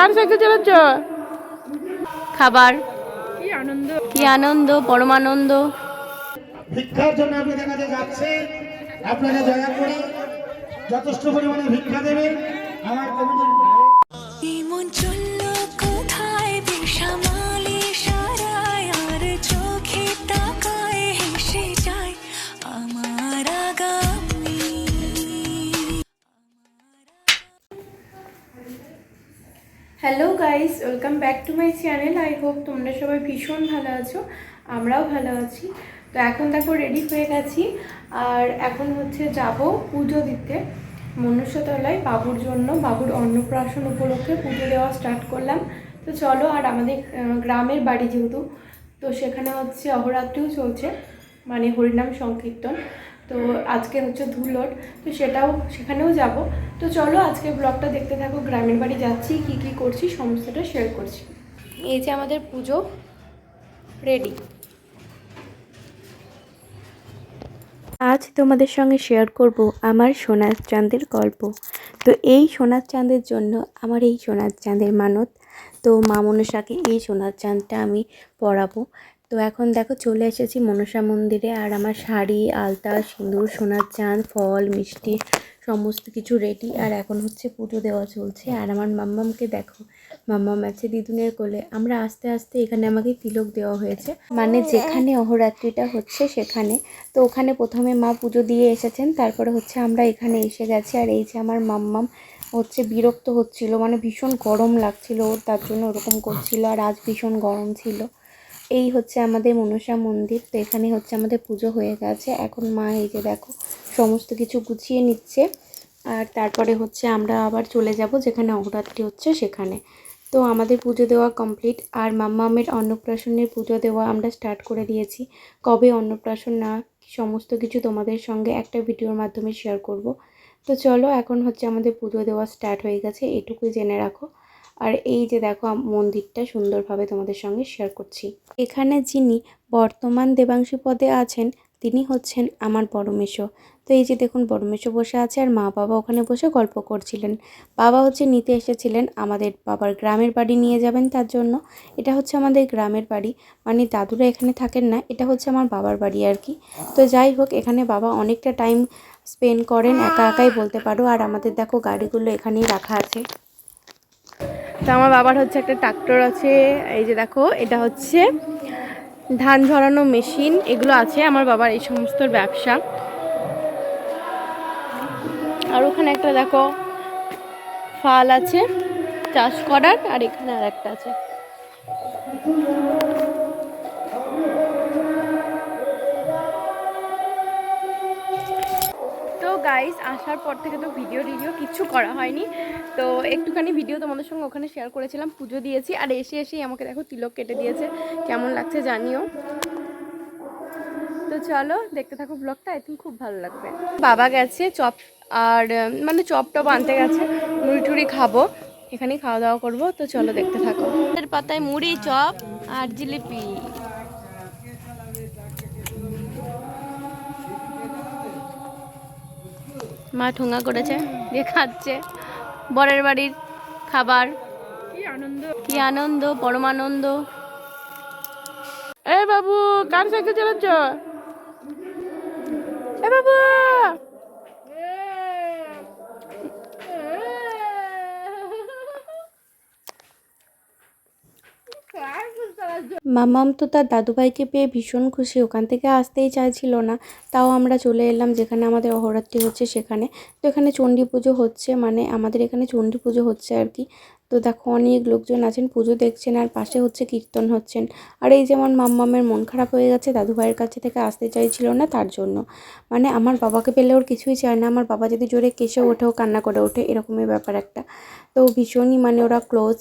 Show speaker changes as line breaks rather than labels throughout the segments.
কার cycle চালাচ্ছ খাবার।
কি আনন্দ।
কি আনন্দ পরমানন্দ।
ভিক্ষার জন্য আপনাদের কাছে যাচ্ছে আপনারা দয়া করে যথেষ্ট পরিমাণে ভিক্ষা দেবেন। আমার কমিটির
hello guys welcome back to my channel I hope তোমরা সবাই ভীষণ ভালো আছো। আমরাও ভালো আছি। তো এখন দেখো রেডি হয়ে গেছি। আর এখন হচ্ছে যাব পুজো দিতে। মনুষ্যতলায় বাবুর জন্য, বাবুর অন্নপ্রাশন উপলক্ষে পুজো দেওয়া স্টার্ট করলাম। তো চলো, আর আমাদের গ্রামের বাড়ি যেহেতু, তো সেখানে হচ্ছে অহরাত্রিও চলছে। মানে হরিনাম সংকীর্তন। তো আজকে হচ্ছে ধুলোট তো সেটাও সেখানেও যাব। তো চলো আজকে ব্লগটা দেখতে থাকো, গ্রামের বাড়ি যাচ্ছি, কি কি করছি, সমস্তটা শেয়ার করছি। এই যে আমাদের পুজো রেডি
আজ তোমাদের সঙ্গে শেয়ার করব আমার সোনার চাঁদের গল্প। তো এই সোনার চাঁদের জন্য আমার এই সোনার চাঁদের মানত। তো মা মনসাকে এই সোনার চাঁদটা আমি পরাবো। তো এখন দেখো চলে এসেছি মনসা মন্দিরে আর আমার শাড়ি আলতা সিঁদুর সোনার চাঁদ ফল মিষ্টি সমস্ত কিছু রেডি আর এখন হচ্ছে পুজো দেওয়া চলছে। আর আমার মাম্মামকে দেখো মাম্মাম আছে দিদুনের কোলে। আমরা আস্তে আস্তে এখানে আমাকে তিলক দেওয়া হয়েছে। মানে যেখানে অহরাত্রিটা হচ্ছে সেখানে। তো ওখানে প্রথমে মা পুজো দিয়ে এসেছেন তারপরে হচ্ছে আমরা এখানে এসে গেছি। আর এই যে আমার মাম্মাম হচ্ছে বিরক্ত হচ্ছিল মানে ভীষণ গরম লাগছিল ওর তার জন্য ওরকম করছিল। আর আজ ভীষণ গরম ছিল। এই হচ্ছে আমাদের মনসা মন্দির। তো এখানে হচ্ছে আমাদের পুজো হয়ে গেছে। এখন মা এই যে দেখো, সমস্ত কিছু গুছিয়ে নিচ্ছে। আর তারপরে হচ্ছে আমরা আবার চলে যাব যেখানে অহরাত্রি হচ্ছে সেখানে। তো আমাদের পুজো দেওয়া কমপ্লিট আর মাম্মামের অন্নপ্রাশনের পুজো দেওয়া আমরা স্টার্ট করে দিয়েছি। কবে অন্নপ্রাশন না, সমস্ত কিছু তোমাদের সঙ্গে একটা ভিডিওর মাধ্যমে শেয়ার করব। তো চলো, এখন হচ্ছে আমাদের পুজো দেওয়া স্টার্ট হয়ে গেছে। এটুকুই জেনে রাখো। আর এই যে দেখো মন্দিরটা সুন্দরভাবে তোমাদের সঙ্গে শেয়ার করছি। এখানে যিনি বর্তমান দেবাংশী পদে আছেন, তিনি হচ্ছেন আমার বড়মেশো তো এই যে দেখুন বড়মেশো বসে আছে আর মা বাবা ওখানে বসে গল্প করছিলেন। বাবা হচ্ছে নিতে এসেছিলেন আমাদের বাবার গ্রামের বাড়ি নিয়ে যাবেন তার জন্য। এটা হচ্ছে আমাদের গ্রামের বাড়ি। মানে দাদুরা এখানে থাকেন না, এটা হচ্ছে আমার বাবার বাড়ি আর কি। তো যাই হোক, এখানে বাবা অনেকটা টাইম স্পেন্ড করেন, একা একাই বলতে পারো। আর আমাদের দেখো গাড়িগুলো এখানেই রাখা আছে।
তো আমার বাবার হচ্ছে একটা ট্রাক্টর আছে। এই যে দেখো, এটা হচ্ছে ধান ঝরানো মেশিন। এগুলো আছে আমার বাবার এই সমস্ত ব্যবসা। আর ওখানে একটা দেখো ফাল আছে, চাষ করার, আর এখানে আর একটা আছে। গাইস আসার পর থেকে তো ভিডিও টিডিও কিচ্ছু করা হয়নি। তো একটুখানি ভিডিও তোমাদের সঙ্গে ওখানে শেয়ার করেছিলাম, পুজো দিয়েছি, আর এসে এসেই আমাকে দেখো তিলক কেটে দিয়েছে। কেমন লাগছে জানিও। তো চলো, দেখতে থাকো ব্লগটা আই থিঙ্ক খুব ভালো লাগবে। বাবা গেছে, চপ আর মানে চপ টপ আনতে গেছে, মুড়ি টুড়ি খাব, এখানেই খাওয়া দাওয়া করব, তো চলো দেখতে থাকো।
পাতায় মুড়ি, চপ আর জিলিপি। মা ঠোঙা করেছে দিয়ে খাচ্ছে। বরের বাড়ির খাবার।
কি আনন্দ।
পরম আনন্দ পরমানন্দ। এ বাবু কার সাইকেল চালাচ্ছ? এ বাবু!
মামাম তো তার দাদুভাইকে পেয়ে ভীষণ খুশি, ওখান থেকে আসতেই চাইছিল না। তাও আমরা চলে এলাম যেখানে আমাদের অহরাত্রি হচ্ছে সেখানে। তো এখানে চণ্ডী পুজো হচ্ছে মানে আমাদের এখানে চণ্ডী পুজো হচ্ছে আর কি। তো দেখো অনেক লোকজন আছেন, পুজো দেখছেন আর পাশে হচ্ছে কীর্তন হচ্ছেন। আর এই যেমন মাম্মামের মন খারাপ হয়ে গেছে দাদুভাইয়ের কাছে থেকে আসতে চাইছিল না তার জন্য। মানে আমার বাবাকে পেলে ওর কিছুই চায় না, আমার বাবা যদি জোরে কেসে ওঠেও কান্না করে ওঠে, এরকমই ব্যাপার একটা। তো ভীষণই মানে ওরা ক্লোজ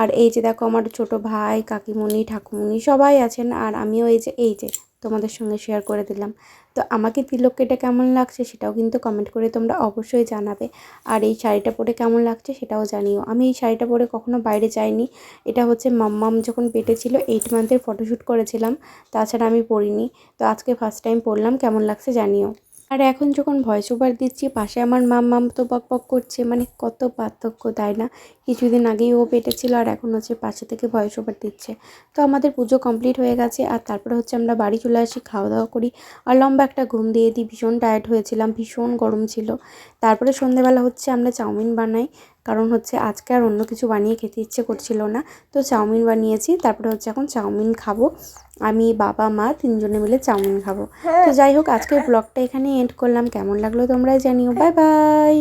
আর এই যে দেখো আমার ছোট ভাই, কাকিমণি, ঠাকুমণি সবাই আছেন, আর আমিও এই যে এই যে তোমাদের সঙ্গে শেয়ার করে দিলাম। তো আমাকে তিলক কেটে কেমন লাগছে সেটাও কিন্তু কমেন্ট করে তোমরা অবশ্যই জানাবে। আর এই শাড়িটা পরে কেমন লাগছে সেটাও জানিও। আমি এই শাড়িটা পরে কখনো বাইরে যাইনি। এটা হচ্ছে মাম্মাম যখন পেটে ছিল এইট মান্থের ফটোশ্যুট করেছিলাম। তাছাড়া আমি পরিনি। তো আজকে ফার্স্ট টাইম পরলাম, কেমন লাগছে জানিও। আর এখন যখন ভয়েস ওভার দিচ্ছি, পাশে আমার মাম মাম তো বক বক করছে মানে কত পার্থক্য, তাই না? কিছুদিন আগেই ও পেটে ছিল আর এখন হচ্ছে পাশে থেকে ভয়েস ওভার দিচ্ছে। তো আমাদের পুজো কমপ্লিট হয়ে গেছে আর তারপরে হচ্ছে আমরা বাড়ি চলে আসি, খাওয়া দাওয়া করি। আর লম্বা একটা ঘুম দিয়ে দিই, ভীষণ টায়ার্ড হয়েছিলাম, ভীষণ গরম ছিল। তারপরে সন্ধেবেলা হচ্ছে আমরা চাউমিন বানাই। কারণ হচ্ছে আজকে আর অন্য কিছু বানিয়ে খেতে ইচ্ছে করছিল না। তো চাউমিন বানিয়েছি তারপরে হচ্ছে এখন চাউমিন খাব। আমি বাবা মা তিনজনে মিলে চাউমিন খাব। তো যাই হোক আজকের ব্লগটা এখানে এন্ড করলাম। কেমন লাগল তোমরাই জানিও। Bye bye